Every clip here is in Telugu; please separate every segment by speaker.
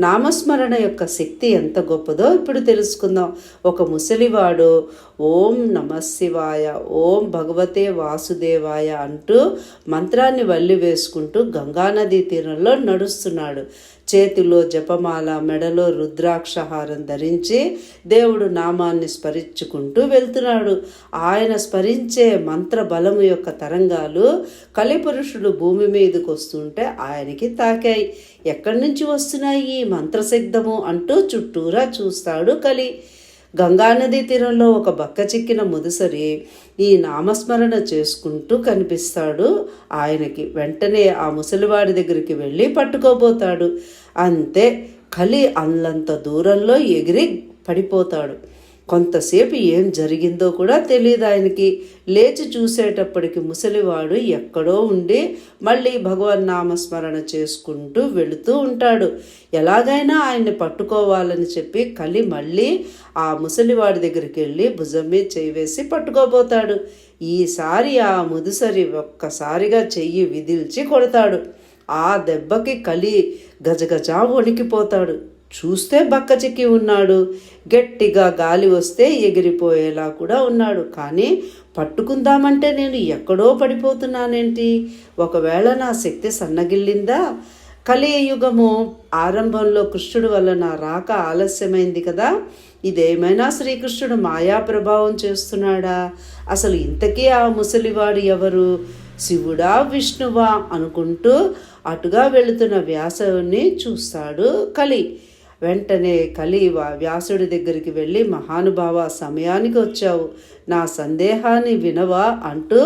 Speaker 1: నామస్మరణ యొక్క శక్తి ఎంత గొప్పదో ఇప్పుడు తెలుసుకుందాం. ఒక ముసలివాడు ఓం నమ శివాయ ఓం భగవతే వాసుదేవాయ అంటూ మంత్రాన్ని వల్లి వేసుకుంటూ గంగానదీ తీరంలో నడుస్తున్నాడు. చేతిలో జపమాల మెడలో రుద్రాక్షహారం ధరించి దేవుడు నామాన్ని స్మరించుకుంటూ వెళ్తున్నాడు. ఆయన స్మరించే మంత్ర బలము యొక్క తరంగాలు కలిపురుషుడు భూమి మీదకు వస్తుంటే ఆయనకి తాకాయి. ఎక్కడి నుంచి వస్తున్నాయి ఈ మంత్రశబ్దము అంటూ చుట్టూరా చూస్తాడు కలి. గంగానదీ తీరంలో ఒక బక్క చిక్కిన ముదుసరి ఈ నామస్మరణ చేసుకుంటూ కనిపిస్తాడు. ఆయనకి వెంటనే ఆ ముసలివాడి దగ్గరికి వెళ్ళి పట్టుకోబోతాడు. అంతే కలి అల్లంత దూరంలో ఎగిరి పడిపోతాడు. కొంతసేపు ఏం జరిగిందో కూడా తెలియదు ఆయనకి. లేచి చూసేటప్పటికి ముసలివాడు ఎక్కడో ఉండి మళ్ళీ భగవన్ నామస్మరణ చేసుకుంటూ వెళుతూ ఉంటాడు. ఎలాగైనా ఆయన్ని పట్టుకోవాలని చెప్పి కలి మళ్ళీ ఆ ముసలివాడి దగ్గరికి వెళ్ళి భుజం మీద చేయి వేసి పట్టుకోబోతాడు. ఈసారి ఆ ముదుసరి ఒక్కసారిగా చెయ్యి విదిల్చి కొడతాడు. ఆ దెబ్బకి కలి గజగజ వణికిపోతాడు. చూస్తే బక్క చిక్కి ఉన్నాడు. గట్టిగా గాలి వస్తే ఎగిరిపోయేలా కూడా ఉన్నాడు. కానీ పట్టుకుందామంటే నేను ఎక్కడో పడిపోతున్నానేంటి? ఒకవేళ నా శక్తి సన్నగిల్లిందా? కలియుగము ఆరంభంలో కృష్ణుడు వల్ల నా రాక ఆలస్యమైంది కదా. ఇదేమైనా శ్రీకృష్ణుడు మాయా ప్రభావం చేస్తున్నాడా? అసలు ఇంతకీ ఆ ముసలివాడు ఎవరు? శివుడా విష్ణువా అనుకుంటూ అటుగా వెళుతున్న వ్యాసుని చూస్తాడు కలి. వెంటనే కలి వ్యాసుడి దగ్గరికి వెళ్ళి మహానుభావ సమయానికి వచ్చావు. నా సందేహాన్ని వినవా అంటూ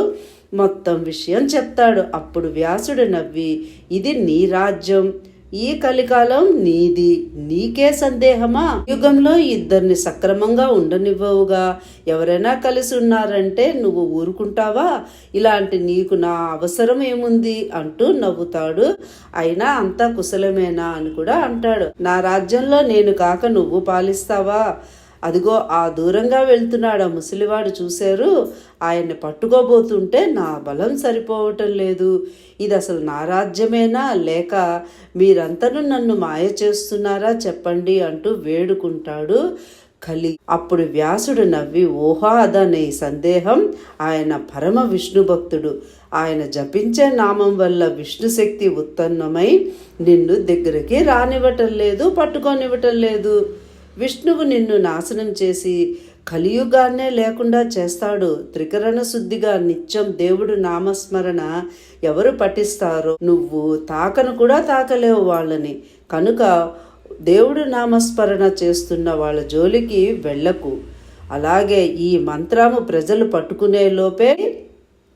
Speaker 1: మొత్తం విషయం చెప్తాడు. అప్పుడు వ్యాసుడు నవ్వి ఇది నీ రాజ్యం. ఈ కలికాలం నీది నీకే సందేహమా? యుగంలో ఇద్దరిని సక్రమంగా ఉండనివ్వవుగా. ఎవరైనా కలిసి ఉన్నారంటే నువ్వు ఊరుకుంటావా? ఇలాంటి నీకు నా అవసరం ఏముంది? అంటూ నవ్వుతాడు. అయినా అంతా కుశలమేనా అని కూడా అంటాడు. నా రాజ్యంలో నేను కాక నువ్వు పాలిస్తావా? అదిగో ఆ దూరంగా వెళ్తున్నాడు ఆ ముసలివాడు చూశారు. ఆయన్ని పట్టుకోబోతుంటే నా బలం సరిపోవటం లేదు. ఇది అసలు నా రాజ్యమేనా? లేక మీరంతను నన్ను మాయ చేస్తున్నారా? చెప్పండి అంటూ వేడుకుంటాడు కలి అప్పుడు వ్యాసుడు నవ్వి ఓహా అదనే సందేహం. ఆయన పరమ విష్ణు భక్తుడు. ఆయన జపించే నామం వల్ల విష్ణు శక్తి ఉత్పన్నమై నిన్ను దగ్గరికి రానివ్వటం లేదు పట్టుకోనివ్వటం లేదు. విష్ణువు నిన్ను నాశనం చేసి కలియుగాన్నే లేకుండా చేస్తాడు. త్రికరణ శుద్ధిగా నిత్యం దేవుడు నామస్మరణ ఎవరు పఠిస్తారో నువ్వు తాకను కూడా తాకలేవు వాళ్ళని. కనుక దేవుడు నామస్మరణ చేస్తున్న వాళ్ళ జోలికి వెళ్ళకు. అలాగే ఈ మంత్రము ప్రజలు పట్టుకునే లోపే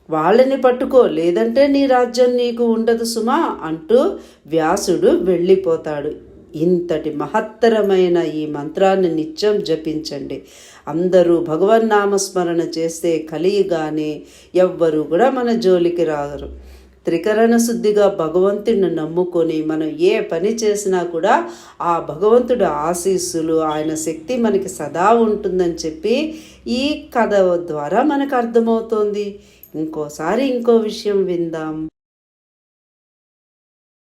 Speaker 1: వాళ్ళని పట్టుకో. లేదంటే నీ రాజ్యం నీకు ఉండదు సుమా అంటూ వ్యాసుడు వెళ్ళిపోతాడు. ఇంతటి మహత్తరమైన ఈ మంత్రాన్ని నిత్యం జపించండి. అందరూ భగవన్నామస్మరణ చేస్తే కలియగానే ఎవ్వరూ కూడా మన జోలికి రారు. త్రికరణ శుద్ధిగా భగవంతుడిని నమ్ముకొని మనం ఏ పని చేసినా కూడా ఆ భగవంతుడు ఆశీస్సులు ఆయన శక్తి మనకి సదా ఉంటుందని చెప్పి ఈ కథ ద్వారా మనకు అర్థమవుతోంది. ఇంకోసారి ఇంకో విషయం విందాం.